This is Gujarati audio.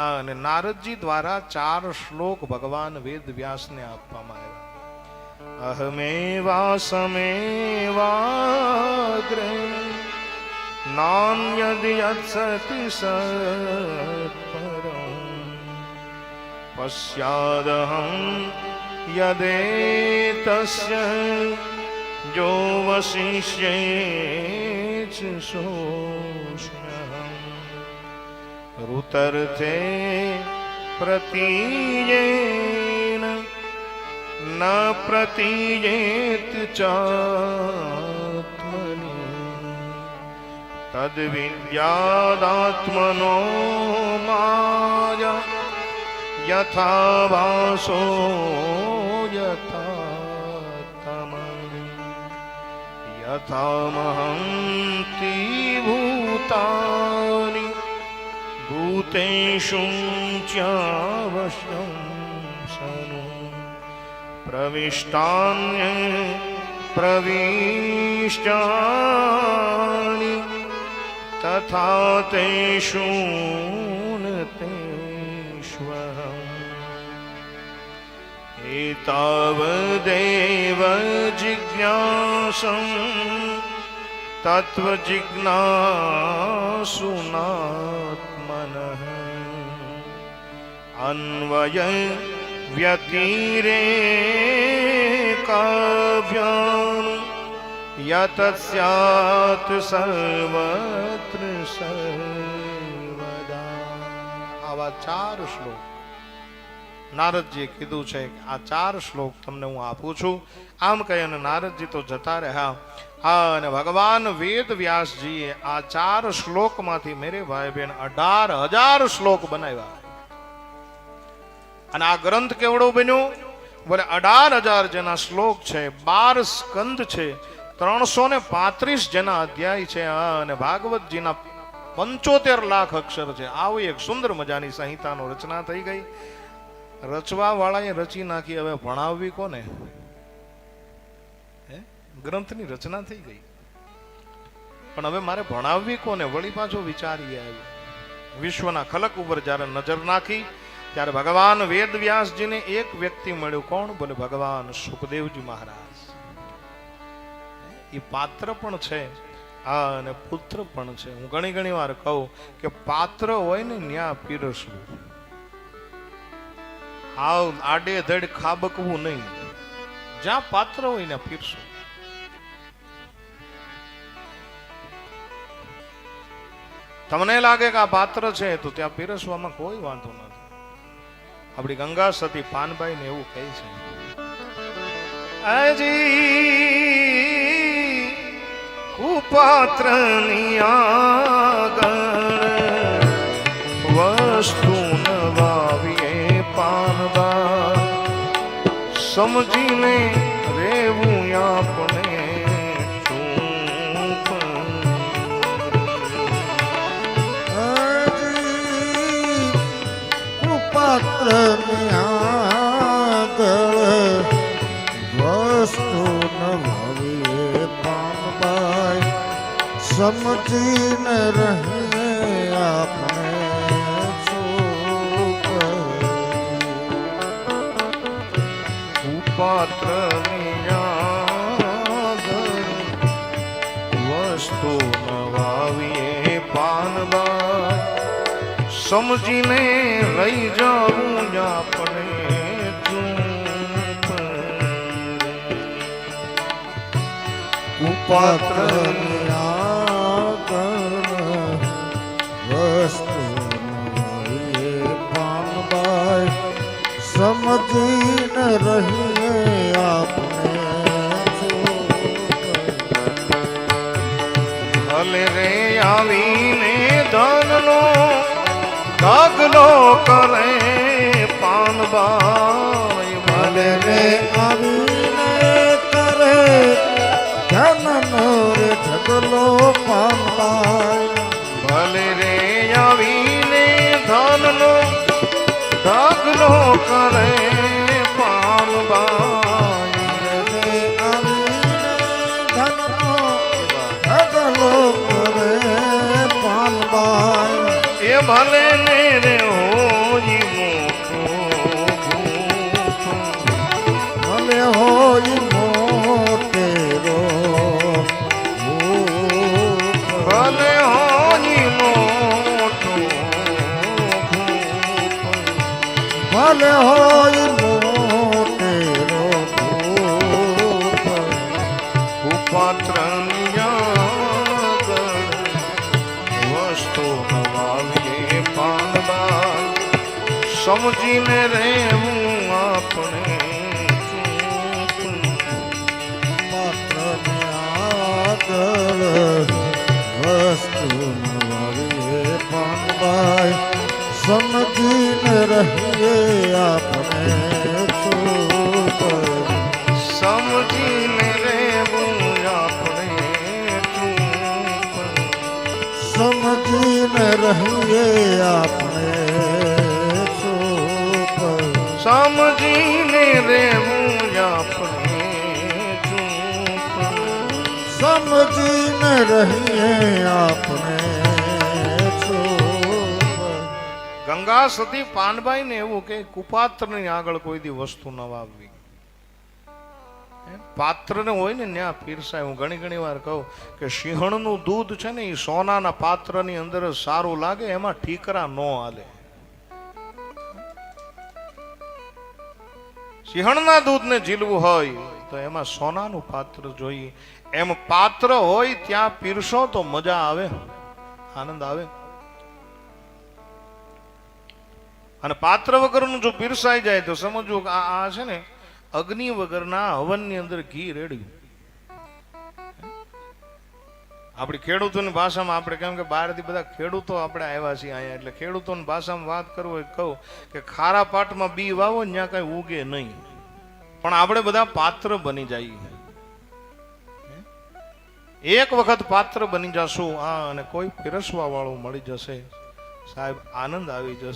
અને નારદજી દ્વારા ચાર શ્લોક ભગવાન વેદ વ્યાસને આપવામાં આવ્યા. અહમેવા સમેવાગ્ર યત્સતિ સત્પરમ. પશ્યાદહં યદેતસ્ય જો વશિષ્યે ચ ऋतर्थे प्रतीयेन न प्रतीयेत चात्मनि तद्विद्यादात्मनो माया यथा वासो यथा तमः यथामहन्ति भूतानि भूतेषु चावश्यं सनु प्रविष्टान्य प्रविष्टानि तथा तेषु न तेष्वहम् एतावदेव मनः अन्वय व्यतीरे काव्यानु यतस्यात् सर्वत्र सर्वदा आवा चार श्लोक નારદજીએ કીધું છે કે આ ચાર શ્લોક તમને હું આપું છું. આમ કહી અને નારદજી તો જતા રહ્યા. હા, અને ભગવાન વેદ વ્યાસજીએ આ ચાર શ્લોકમાંથી મેરે ભાઈ બહેન અઢાર હજાર શ્લોક બનાવ્યા. અને આ ગ્રંથ કેવડો બન્યો? બોલે, અઢાર હજાર જેના શ્લોક છે, બાર સ્કંદ છે, ત્રણસો ને પાંત્રીસ જેના અધ્યાય છે અને ભાગવતજીના પંચોતેર લાખ અક્ષર છે. આવી એક સુંદર મજાની સંહિતાનો રચના થઈ ગઈ. રચવા વાળાએ રચી નાખી. હવે ભણાવવી કોને? હે? ગ્રંથની રચના થઈ ગઈ. પણ હવે મારે ભણાવવી કોને? વળી પાછો વિચારી આવ્યો. વિશ્વના ખલક ઉપર જ્યારે નજર નાખી, ત્યારે ભગવાન વેદ વ્યાસજીને એક વ્યક્તિ મળ્યો. કોણ? બોલે, ભગવાન સુખદેવજી મહારાજ. એ પાત્ર પણ છે. આ અને પુત્ર પણ છે. હું ઘણી ઘણી વાર કહું કે પાત્ર હોય ને, ન્યા પીરસવું. આવ આડે ધડ ખાબકવું નહીં. જ્યાં પાત્ર હોય ને પીરસવું તમને લાગે કે આ પાત્ર છે તો ત્યાં પીરસવામાં કોઈ વાંધો નથી. આપણી ગંગા સતી પાનભાઈ ને એવું કહે છે. અજી કુપાત્ર વસ્તુ સમજીને રેવું આપણે પાત્ર વસ્તુ નવીએ પામબાઈ સમજીને રહે આપણે કુપાત્ર વસ્તુ નવાવીએ પાનબા સમજીને રહી જાઉં આપણે ઉપાત્ર વસ્તુ સમજીને રહીએ આવીને ધનનો ઢગલો કરે પાનબાઈ ભલે આવીને કરે ધનનો રે ઢગલો પામબાઈ ભલે રે આવીને ધનનો ઢગલો કરે પાનબાઈ. ભવે ને રે હોજી મોખો ભલે હોજી મોખે વસ્તુ નવાવીએ પાનબા સમજીને રહેવું આપણે માત્ર આગળ રહીએ આપણે ચૂપ સમજીને હું આપણે ચૂપ સમજીને રહીએ આપણે ચૂપ ગંગા સતી પાનબાઈને એવું કે કુપાત્રની આગળ કોઈ દી વસ્તુ ન વાવવી. પાત્ર ને હોય ને ત્યાં પીરસાય હું ઘણી ઘણી વાર કહું કે સિંહણનું દૂધ છે ને એ સોનાના પાત્રની અંદર સારું લાગે, એમાં ઠીકરા ન હાલે. સિંહણના દૂધને ઝીલવું હોય તો એમાં સોનાનું પાત્ર જોઈએ. એમ પાત્ર હોય ત્યાં પીરસો તો મજા આવે, આનંદ આવે. અને પાત્ર વગરનું જો પીરસાઈ જાય તો સમજવું આ છે ને અગ્નિ વગરના હવનની અંદર ઘી રેડ્યું. આપણી ખેડૂતોની ભાષામાં આપણે કેમ કે બહારથી બધા ખેડૂતો આપણે આવ્યા છીએ અહીંયા, એટલે ખેડૂતોની ભાષામાં વાત કરવું તો કહું કે ખારા પાટમાં બી વાવો ત્યાં કાંઈ ઉગે નહીં. પણ આપણે બધા પાત્ર બની જઈએ. એક વખત પાત્ર બની જશું, આ અને કોઈ પીરસવા વાળું મળી જશે. સાહેબ, આનંદ આવી જશે.